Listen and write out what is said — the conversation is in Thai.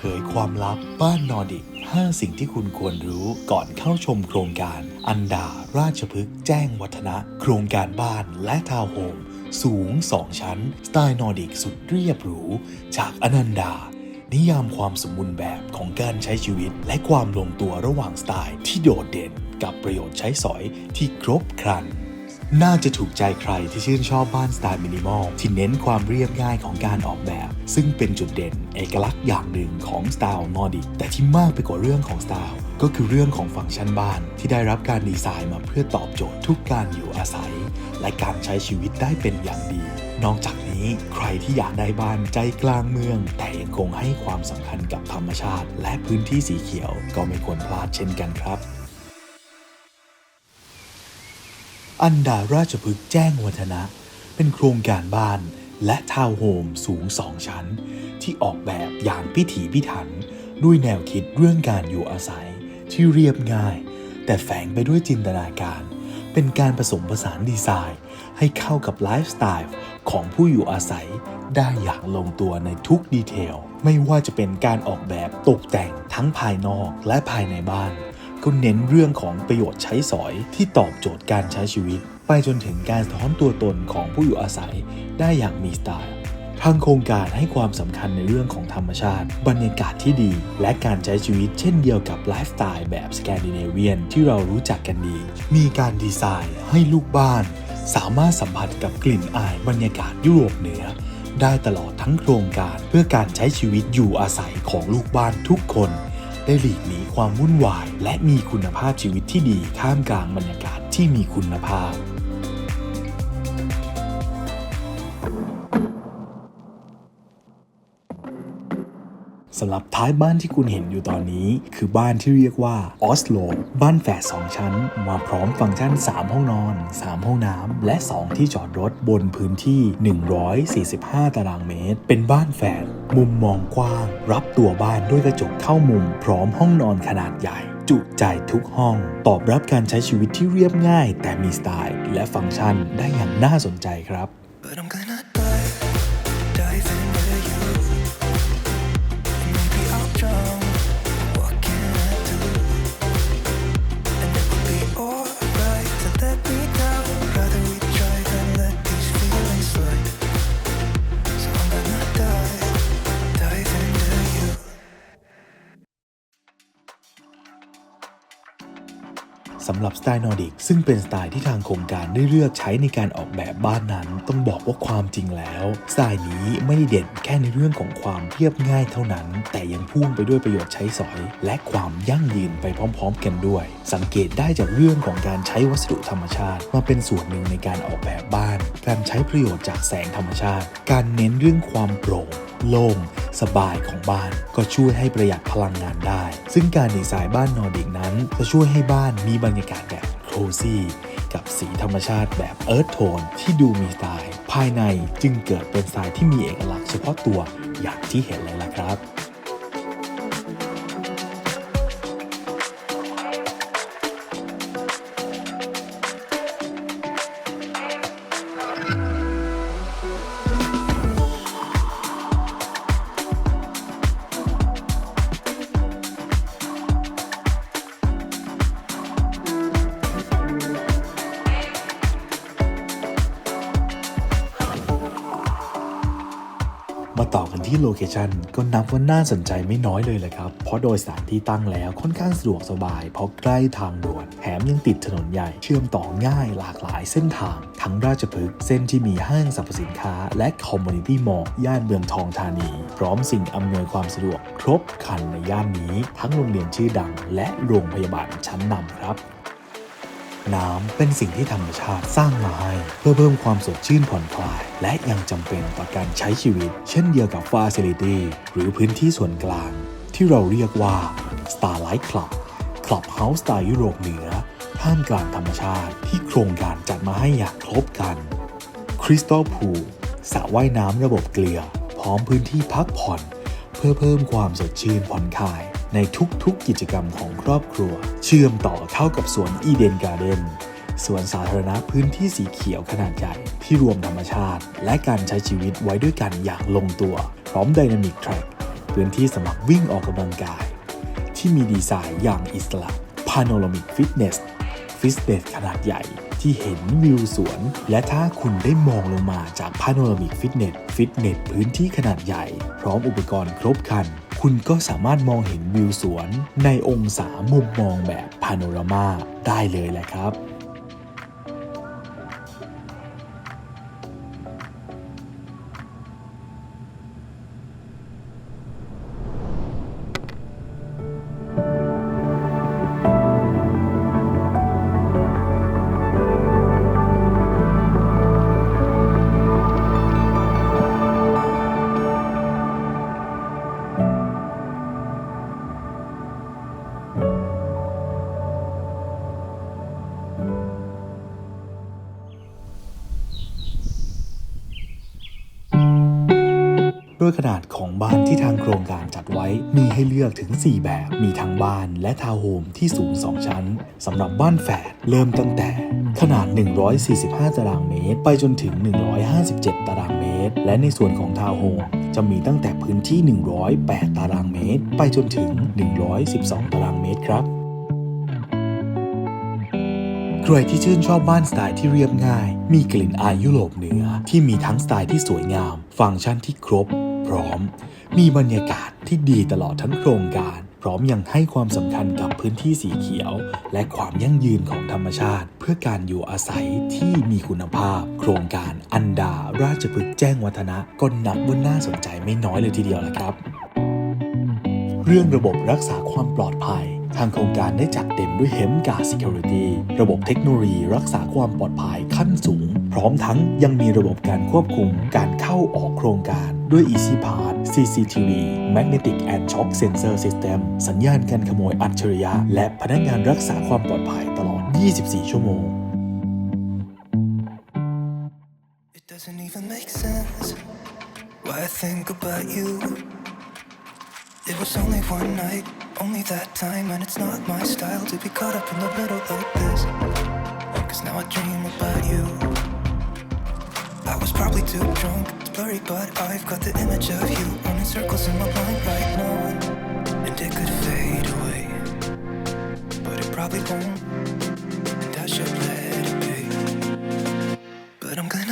ผยความลับบ้านนอร์ดิก 5 สิ่งที่คุณควรรู้ก่อนเข้าชมโครงการ อันดาราชพฤกษ์แจ้งวัฒนะ โครงการบ้านและทาวน์โฮมสูง 2 ชั้น สไตล์นอร์ดิกสุดเรียบหรู จากอนันดา นิยามความสมบูรณ์แบบของการใช้ชีวิต และความลงตัวระหว่างสไตล์ที่โดดเด่น กับประโยชน์ใช้สอยที่ครบครัน น่าจะถูกใจใครที่ชื่นชอบบ้านสไตล์มินิมอลที่เน้นความเรียบง่ายของการออกแบบ ซึ่งเป็นจุดเด่นเอกลักษณ์อย่างหนึ่งของสไตล์นอร์ดิกแต่ที่มากไปกว่าเรื่องของสไตล์ก็คือเรื่องของฟังก์ชันบ้านที่ได้รับการดีไซน์มาเพื่อตอบโจทย์ทุกการอยู่อาศัย และการใช้ชีวิตได้เป็นอย่างดี นอกจากนี้ใครที่อยากได้บ้านใจกลางเมือง แต่ยังคงให้ความสำคัญกับธรรมชาติ และพื้นที่สีเขียวก็ไม่ควรพลาดเช่นกันครับ อันดาราชพฤกษ์แจ้งวัฒนะ เป็นโครงการบ้านและทาวน์โฮมสูงสองชั้น ที่ออกแบบอย่างพิถีพิถัน ด้วยแนวคิดเรื่องการอยู่อาศัยที่เรียบง่าย แต่แฝงไปด้วยจินตนาการ เป็นการผสมผสานดีไซน์ ให้เข้ากับไลฟ์สไตล์ของผู้อยู่อาศัยได้อย่างลงตัวในทุกดีเทล ไม่ว่าจะเป็นการออกแบบตกแต่งทั้งภายนอกและภายในบ้าน ก็เน้นเรื่องของประโยชน์ใช้สอยที่ตอบโจทย์การใช้ชีวิต ไปจนถึงการสะท้อนตัวตนของผู้อยู่อาศัยได้อย่างมีสไตล์ทางโครงการให้ความสำคัญในเรื่องของธรรมชาติ บรรยากาศที่ดี และการใช้ชีวิตเช่นเดียวกับไลฟ์สไตล์แบบสแกนดิเนเวียนที่เรารู้จักกันดี มีการดีไซน์ให้ลูกบ้าน สามารถสัมผัสกับกลิ่นอายบรรยากาศยุโรปเหนือ ได้ตลอดทั้งโครงการเพื่อการใช้ชีวิตอยู่อาศัยของลูกบ้านทุกคน ได้หลีกหนีความวุ่นวาย และมีคุณภาพชีวิตที่ดีท่ามกลางบรรยากาศที่มีคุณภาพ สำหรับท้ายบ้านที่คุณเห็นอยู่ตอนนี้ คือบ้านที่เรียกว่าออสโลบ้านแฝด2 ชั้น มาพร้อมฟังก์ชัน 3 ห้องนอน 3 ห้องน้ำ และ 2 ที่จอดรถบนพื้นที่ 145 ตารางเมตร เป็นบ้านแฝดมุมมองกว้าง รับตัวบ้านด้วยกระจกเข้ามุม พร้อมห้องนอนขนาดใหญ่ จุใจทุกห้อง ตอบรับการใช้ชีวิตที่เรียบง่าย แต่มีสไตล์ และฟังก์ชันได้อย่างน่าสนใจครับ สำหรับสไตล์นอร์ดิกซึ่งเป็นสไตล์ที่ทางโครงการได้เลือกใช้ในการออกแบบบ้านนั้น ต้องบอกว่าความจริงแล้วสไตล์นี้ไม่ได้เด่นแค่ในเรื่องของความเรียบง่ายเท่านั้น แต่ยังพ่วงไปด้วยประโยชน์ใช้สอย และความยั่งยืนไปพร้อม ๆ กันด้วย สังเกตได้จากเรื่องของการใช้วัสดุธรรมชาติ มาเป็นส่วนหนึ่งในการออกแบบบ้าน การใช้ประโยชน์จากแสงธรรมชาติ การเน้นเรื่องความโปร่ง โล่งสบายของบ้านก็ช่วยให้ประหยัดพลังงานได้ ซึ่งการดีไซน์บ้านนอร์ดิกนั้น จะช่วยให้บ้านมีบรรยากาศแบบโคซี่กับสีธรรมชาติแบบเอิร์ธโทนที่ดูมีสไตล์ ภายในจึงเกิดเป็นสไตล์ที่มีเอกลักษณ์เฉพาะตัวอย่างที่เห็นเลยล่ะครับ ที่โลเคชันก็นับว่าน่าสนใจไม่น้อยเลยแหละครับ เพราะโดยสถานที่ตั้งแล้วค่อนข้างสะดวกสบาย เพราะใกล้ทางด่วนแถมยังติดถนนใหญ่ เชื่อมต่อง่ายหลากหลายเส้นทาง ทั้งราชพฤกษ์เส้นที่มีห้างสรรพสินค้า และคอมมูนิตี้มอลล์ย่านเมืองทองธานี พร้อมสิ่งอำนวยความสะดวก ครบครันในย่านนี้ ทั้งโรงเรียนชื่อดัง และโรงพยาบาลชั้นนำครับ น้ำเป็นสิ่งที่ธรรมชาติสร้างมาให้ เพื่อเพิ่มความสดชื่นผ่อนคลาย และยังจำเป็นต่อการใช้ชีวิต เช่นเดียวกับ Facility หรือพื้นที่ส่วนกลาง ที่เราเรียกว่า Starlight Club Clubhouse สไตล์ยุโรปเหนือท่ามกลางธรรมชาติที่โครงการจัดมาให้อย่างครบกันคริสตัลพูลสระว่ายน้ำระบบเกลียวพร้อมพื้นที่พักผ่อน เพื่อเพิ่มความสดชื่นผ่อนคลาย ในทุกๆกิจกรรมของครอบครัว เชื่อมต่อเข้ากับสวนอีเดนการ์เดนสวนสาธารณะพื้นที่สีเขียวขนาดใหญ่ที่รวมธรรมชาติ และการใช้ชีวิตไว้ด้วยกันอย่างลงตัว พร้อม Dynamic Track พื้นที่สำหรับวิ่งออกกำลังกาย ที่มีดีไซน์อย่างอิสระ Panoramic Fitness ฟิตเนสขนาดใหญ่ ที่เห็นวิวสวน และถ้าคุณได้มองลงมาจากพาโนรามิกฟิตเนสฟิตเนสพื้นที่ขนาดใหญ่ พร้อมอุปกรณ์ครบครัน คุณก็สามารถมองเห็นวิวสวน ในองศามุมมองแบบพาโนรามาได้เลยแหละครับ ด้วยขนาดของบ้านที่ทางโครงการจัดไว้ มีให้เลือกถึง 4 แบบ มีทั้งบ้านและทาวน์โฮมที่สูง 2 ชั้นสำหรับบ้านแฝดเริ่มตั้งแต่ ขนาด 145 ตารางเมตร ไปจนถึง 157 ตารางเมตร และในส่วนของทาวน์โฮมจะมีตั้งแต่พื้นที่ 108 ตารางเมตร ไปจนถึง 112 ตารางเมตรครับใครที่ชื่นชอบบ้านสไตล์ที่เรียบง่าย มีกลิ่นอายยุโรปเหนือ ที่มีทั้งสไตล์ที่สวยงาม ฟังก์ชันที่ครบ พร้อม มีบรรยากาศที่ดีตลอดทั้งโครงการ พร้อมยังให้ความสำคัญกับพื้นที่สีเขียว และความยั่งยืนของธรรมชาติ เพื่อการอยู่อาศัยที่มีคุณภาพ โครงการอันดาราชพฤกษ์แจ้งวัฒนะก็นับว่าน่าสนใจไม่น้อยเลยทีเดียวละครับ เรื่องระบบรักษาความปลอดภัยทางโครงการได้จัดเต็มด้วยเฮมการ Security ระบบเทคโนโลยีรักษาความปลอดภัยขั้นสูง พร้อมทั้งยังมีระบบการควบคุมการเข้าออกโครงการด้วย Easy Pass CCTV Magnetic and Shock Sensor System สัญญาณการขโมยอัจฉริยะ และพนักงานรักษาความปลอดภัยตลอด 24 ชั่วโมง It doesn't even make sense why I think about you. It was only one night, only that time, and it's not my style to be caught up in the middle like this. Cause now I dream about you. probably too drunk. It's blurry, but I've got the image of you running circles in my mind right now. And it could fade away, but it probably won't. And I should let it be. But I'm gonna.